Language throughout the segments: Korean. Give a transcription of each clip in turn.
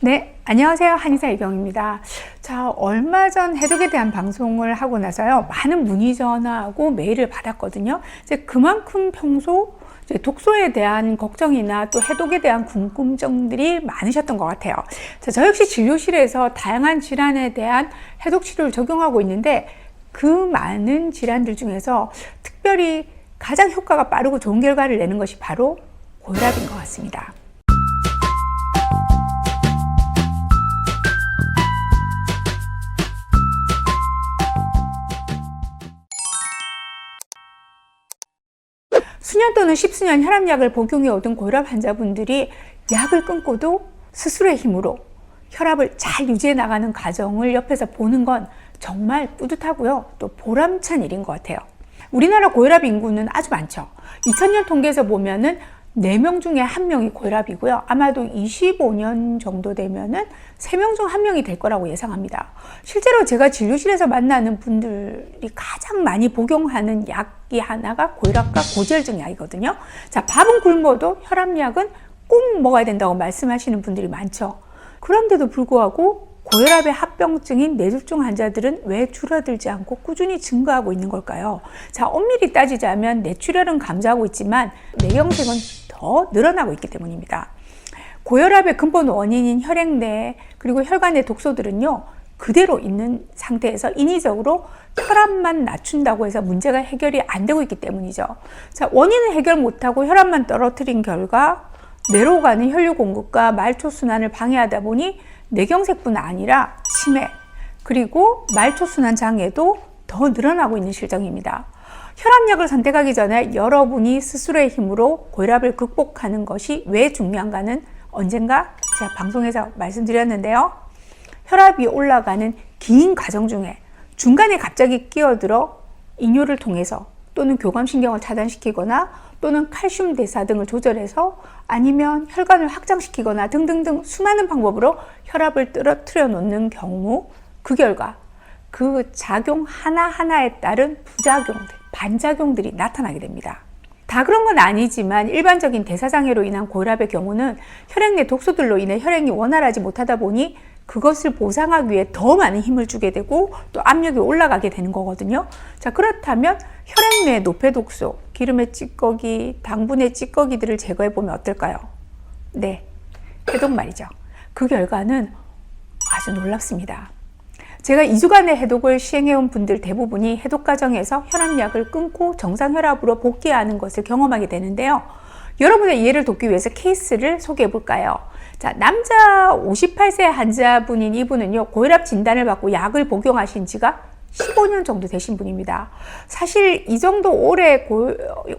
네, 안녕하세요. 한의사 이경입니다. 자, 얼마 전 해독에 대한 방송을 하고 나서요. 많은 문의 전화하고 메일을 받았거든요. 이제 그만큼 평소 독소에 대한 걱정이나 또 해독에 대한 궁금증들이 많으셨던 것 같아요. 자, 저 역시 진료실에서 다양한 질환에 대한 해독 치료를 적용하고 있는데 그 많은 질환들 중에서 특별히 가장 효과가 빠르고 좋은 결과를 내는 것이 바로 고혈압인 것 같습니다. 수년 또는 십수년 혈압약을 복용해 오던 고혈압 환자분들이 약을 끊고도 스스로의 힘으로 혈압을 잘 유지해 나가는 과정을 옆에서 보는 건 정말 뿌듯하고요. 또 보람찬 일인 것 같아요. 우리나라 고혈압 인구는 아주 많죠. 2000년 통계에서 보면은 4명 중에 1명이 고혈압이고요. 아마도 25년 정도 되면은 3명 중 1명이 될 거라고 예상합니다. 실제로 제가 진료실에서 만나는 분들이 가장 많이 복용하는 약이 하나가 고혈압과 고지혈증 약이거든요. 자, 밥은 굶어도 혈압약은 꼭 먹어야 된다고 말씀하시는 분들이 많죠. 그런데도 불구하고 고혈압의 합병증인 뇌졸중 환자들은 왜 줄어들지 않고 꾸준히 증가하고 있는 걸까요? 자, 엄밀히 따지자면 뇌출혈은 감소하고 있지만 뇌경색은 더 늘어나고 있기 때문입니다. 고혈압의 근본 원인인 혈액내 그리고 혈관의 독소들은요 그대로 있는 상태에서 인위적으로 혈압만 낮춘다고 해서 문제가 해결이 안 되고 있기 때문이죠. 자 원인을 해결 못하고 혈압만 떨어뜨린 결과 뇌로 가는 혈류 공급과 말초 순환을 방해하다 보니 뇌경색뿐 아니라 치매 그리고 말초 순환 장애도 더 늘어나고 있는 실정입니다. 혈압약을 선택하기 전에 여러분이 스스로의 힘으로 고혈압을 극복하는 것이 왜 중요한가는 언젠가 제가 방송에서 말씀드렸는데요. 혈압이 올라가는 긴 과정 중에 중간에 갑자기 끼어들어 이뇨를 통해서 또는 교감신경을 차단시키거나 또는 칼슘 대사 등을 조절해서 아니면 혈관을 확장시키거나 등등등 수많은 방법으로 혈압을 떨어뜨려 놓는 경우 그 결과 그 작용 하나하나에 따른 부작용들, 반작용들이 나타나게 됩니다. 다 그런 건 아니지만 일반적인 대사장애로 인한 고혈압의 경우는 혈액 내 독소들로 인해 혈액이 원활하지 못하다 보니 그것을 보상하기 위해 더 많은 힘을 주게 되고 또 압력이 올라가게 되는 거거든요. 자, 그렇다면 혈액 내 노폐 독소, 기름의 찌꺼기, 당분의 찌꺼기들을 제거해 보면 어떨까요? 네. 해독 말이죠. 그 결과는 아주 놀랍습니다. 제가 2주간의 해독을 시행해온 분들 대부분이 해독 과정에서 혈압약을 끊고 정상 혈압으로 복귀하는 것을 경험하게 되는데요. 여러분의 이해를 돕기 위해서 케이스를 소개해 볼까요? 자, 남자 58세 환자분인 이분은요, 고혈압 진단을 받고 약을 복용하신 지가 15년 정도 되신 분입니다. 사실 이 정도 오래 고,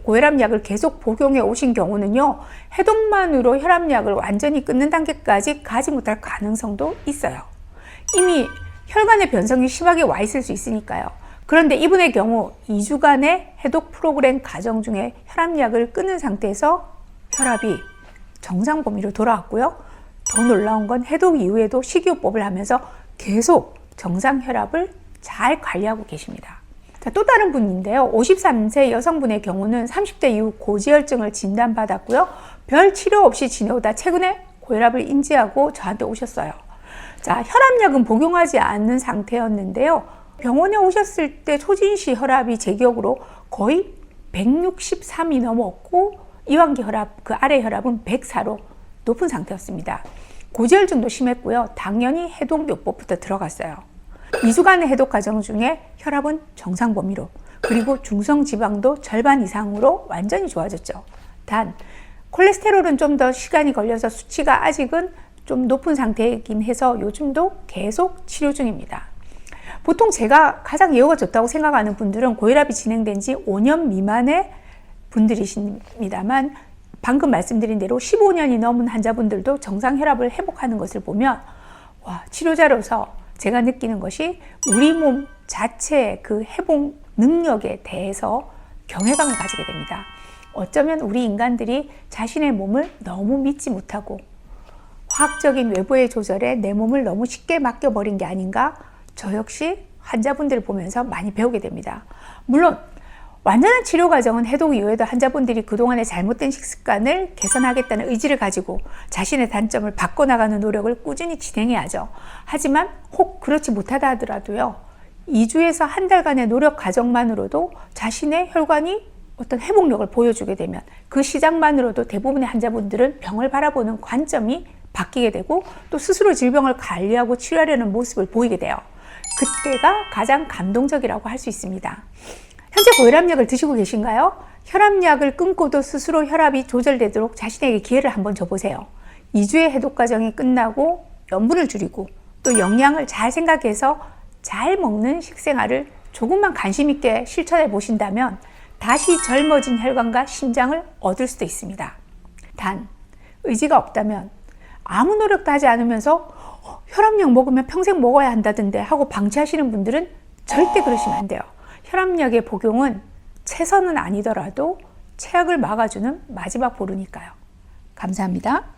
고혈압 약을 계속 복용해 오신 경우는요, 해독만으로 혈압약을 완전히 끊는 단계까지 가지 못할 가능성도 있어요. 이미 혈관의 변성이 심하게 와 있을 수 있으니까요. 그런데 이분의 경우 2주간의 해독 프로그램 과정 중에 혈압약을 끊는 상태에서 혈압이 정상 범위로 돌아왔고요. 더 놀라운 건 해독 이후에도 식이요법을 하면서 계속 정상 혈압을 잘 관리하고 계십니다. 자, 또 다른 분인데요. 53세 여성분의 경우는 30대 이후 고지혈증을 진단받았고요. 별 치료 없이 지내오다 최근에 고혈압을 인지하고 저한테 오셨어요. 자, 혈압약은 복용하지 않는 상태였는데요. 병원에 오셨을 때 초진시 혈압이 제 기억으로 거의 163이 넘었고 이완기 혈압, 그 아래 혈압은 104로 높은 상태였습니다. 고지혈증도 심했고요. 당연히 해독요법부터 들어갔어요. 2주간의 해독 과정 중에 혈압은 정상 범위로 그리고 중성 지방도 절반 이상으로 완전히 좋아졌죠. 단 콜레스테롤은 좀 더 시간이 걸려서 수치가 아직은 좀 높은 상태이긴 해서 요즘도 계속 치료 중입니다. 보통 제가 가장 예후가 좋다고 생각하는 분들은 고혈압이 진행된 지 5년 미만의 분들이십니다만 방금 말씀드린 대로 15년이 넘은 환자분들도 정상 혈압을 회복하는 것을 보면 와, 치료자로서 제가 느끼는 것이 우리 몸 자체의 그 회복 능력에 대해서 경외감을 가지게 됩니다. 어쩌면 우리 인간들이 자신의 몸을 너무 믿지 못하고 화학적인 외부의 조절에 내 몸을 너무 쉽게 맡겨버린 게 아닌가 저 역시 환자분들을 보면서 많이 배우게 됩니다. 물론 완전한 치료 과정은 해독 이후에도 환자분들이 그동안의 잘못된 식습관을 개선하겠다는 의지를 가지고 자신의 단점을 바꿔나가는 노력을 꾸준히 진행해야죠. 하지만 혹 그렇지 못하다 하더라도요. 2주에서 한 달간의 노력 과정만으로도 자신의 혈관이 어떤 회복력을 보여주게 되면 그 시작만으로도 대부분의 환자분들은 병을 바라보는 관점이 바뀌게 되고 또 스스로 질병을 관리하고 치료하려는 모습을 보이게 돼요. 그때가 가장 감동적이라고 할 수 있습니다. 현재 고혈압약을 드시고 계신가요? 혈압약을 끊고도 스스로 혈압이 조절되도록 자신에게 기회를 한번 줘보세요. 2주의 해독 과정이 끝나고 염분을 줄이고 또 영양을 잘 생각해서 잘 먹는 식생활을 조금만 관심 있게 실천해 보신다면 다시 젊어진 혈관과 심장을 얻을 수도 있습니다. 단 의지가 없다면 아무 노력도 하지 않으면서 어, 혈압약 먹으면 평생 먹어야 한다던데 하고 방치하시는 분들은 절대 그러시면 안 돼요. 혈압약의 복용은 최선은 아니더라도 최악을 막아주는 마지막 보루니까요. 감사합니다.